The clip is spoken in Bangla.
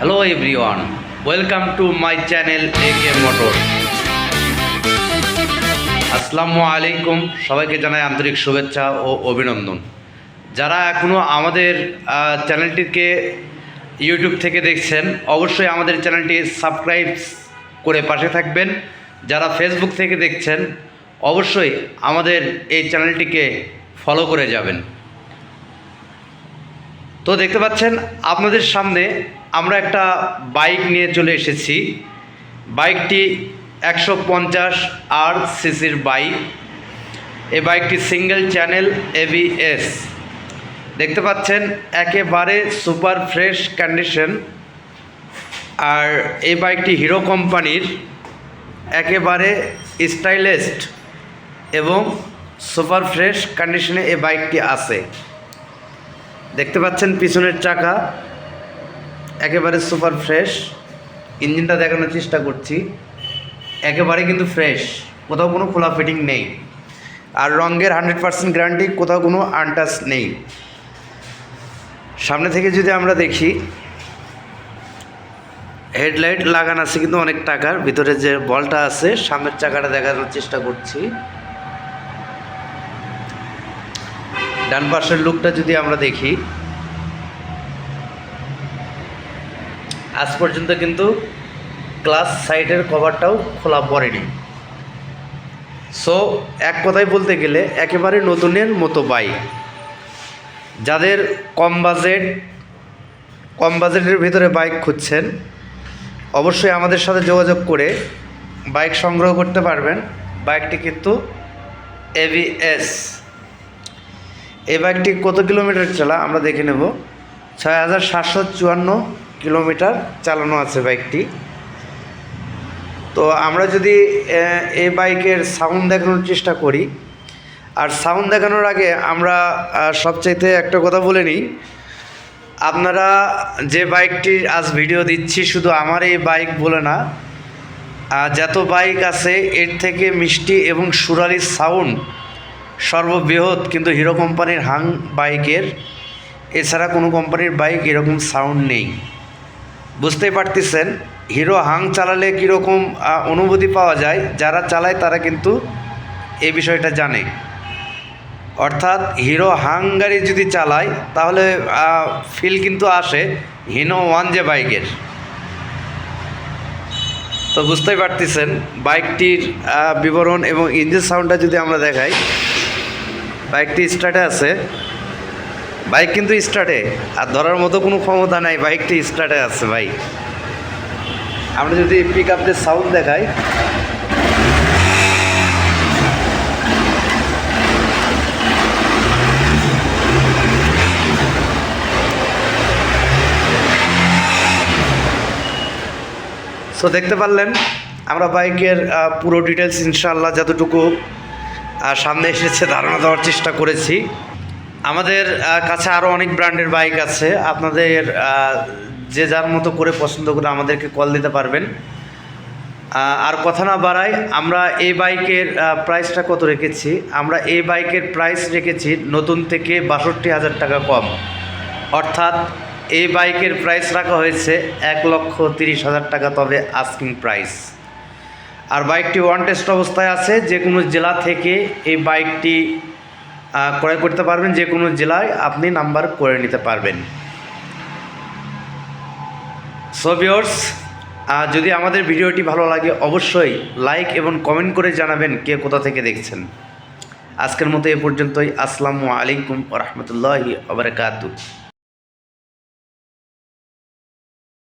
Hello everyone welcome to my channel A K motor আসসালামু আলাইকুম। সবাইকে জানাই আন্তরিক শুভেচ্ছা ও অভিনন্দন। যারা এখনও আমাদের চ্যানেলটিকে ইউটিউব থেকে দেখছেন, অবশ্যই আমাদের চ্যানেলটি সাবস্ক্রাইব করে পাশে থাকবেন। যারা ফেসবুক থেকে দেখছেন, অবশ্যই আমাদের এই চ্যানেলটিকে ফলো করে যাবেন। তো দেখতে পাচ্ছেন, আপনাদের সামনে আমরা একটা বাইক নিয়ে চলে এসেছি। বাইকটি একশো পঞ্চাশ আর সিসির বাইক। এই বাইকটি সিঙ্গেল চ্যানেল এবিএস দেখতে পাচ্ছেন, একেবারে সুপার ফ্রেশ কন্ডিশন। আর এই বাইকটি হিরো কোম্পানির। একেবারে স্টাইলিস্ট এবং সুপার ফ্রেশ কন্ডিশনে এই বাইকটি আছে। দেখতে পাচ্ছেন, পিছনের চাকা একেবারে সুপার ফ্রেশ। ইঞ্জিনটা দেখানোর চেষ্টা করছি। একেবারে কিন্তু ফ্রেশ। কোথাও কোনো খোলা ফিটিং নেই। আর রঙের হান্ড্রেড পার্সেন্ট গ্যারান্টি কোথাও কোনো আনটাচ নেই। সামনে থেকে যদি আমরা দেখি, হেডলাইট লাগানো আছে কিন্তু অনেক টাকার। ভিতরে যে বলটা আছে, সামনের চাকাটা দেখানোর চেষ্টা করছি। ডান পাশের লুকটা যদি আমরা দেখি আজ পর্যন্ত কিন্তু ক্লাস সাইটের কভারটাও খোলা পড়েনি। সো এক কথায় বলতে গেলে একেবারে নতুনের মতো বাইক যাদের কম বাজেট, কম বাজেটের ভিতরে বাইক খুঁজছেন, অবশ্যই আমাদের সাথে যোগাযোগ করে বাইক সংগ্রহ করতে পারবেন। বাইকটি কিন্তু এভিএস এই বাইকটি কত কিলোমিটার চলা আমরা দেখে নেব। ছয় হাজার সাতশো চুয়ান্ন কিলোমিটার চালানো আছে বাইকটি তো আমরা যদি এই বাইকের সাউন্ড দেখানোর চেষ্টা করি, আর সাউন্ড দেখানোর আগে আমরা সবচাইতে একটা কথা বলে নিই। আপনারা যে বাইকটির আজ ভিডিও দিচ্ছি শুধু আমার এই বাইক বলে না যত বাইক আছে, এর থেকে মিষ্টি এবং সুরালি সাউন্ড সর্ববৃহৎ কিন্তু হিরো কোম্পানির হাং বাইকের এছাড়া কোনো কোম্পানির বাইক এরকম সাউন্ড নেই। বুঝতেই পারতেছেন, হিরো হাং চালালে কীরকম অনুভূতি পাওয়া যায়? যারা চালায় তারা কিন্তু এই বিষয়টা জানে। অর্থাৎ হিরো হাং গাড়ি যদি চালায়, তাহলে ফিল কিন্তু আসে হিনো ওয়ান যে বাইকের। তো বুঝতেই পারতেছেন, বাইকটির বিবরণ এবং ইঞ্জিন সাউন্ডটা যদি আমরা দেখাই বাইকটি স্টার্টে আছে বাইক কিন্তু স্টার্টে, আর ধরার মতো কোনো ক্ষমতা নাই, বাইকটি স্টার্টে আছে ভাই। আমরা যদি পিক আপদের সাউন্ড দেখাই। সো দেখতে পারলেন, আমরা বাইকের পুরো ডিটেলস ইনশাল্লাহ যতটুকু সামনে এসেছে ধারণা দেওয়ার চেষ্টা করেছি। আমাদের কাছে আরও অনেক ব্র্যান্ডের বাইক আছে। আপনাদের যে যার মতো করে পছন্দ করে আমাদেরকে কল দিতে পারবেন। আর কথা না বাড়াই আমরা এই বাইকের প্রাইসটা কত রেখেছি? আমরা এই বাইকের প্রাইস রেখেছি নতুন থেকে বাষট্টি হাজার টাকা কম। অর্থাৎ এই বাইকের প্রাইস রাখা হয়েছে এক লক্ষ তিরিশ হাজার টাকা, তবে আস্কিং প্রাইস আর বাইকটি ওয়ান টেস্ট অবস্থায় আছে যে কোনো জেলা থেকে এই বাইকটি ক্রয় করতে পারবেন যে কোনো জেলায় আপনি নাম্বার করে নিতে পারবেন। সো ভিউয়ার্স যদি আমাদের ভিডিওটি ভালো লাগে, অবশ্যই লাইক এবং কমেন্ট করে জানাবেন কে কোথা থেকে দেখছেন। আজকের মতো এ পর্যন্তই। আসসালামু আলাইকুম রহমতুল্লাহি আবরকাতু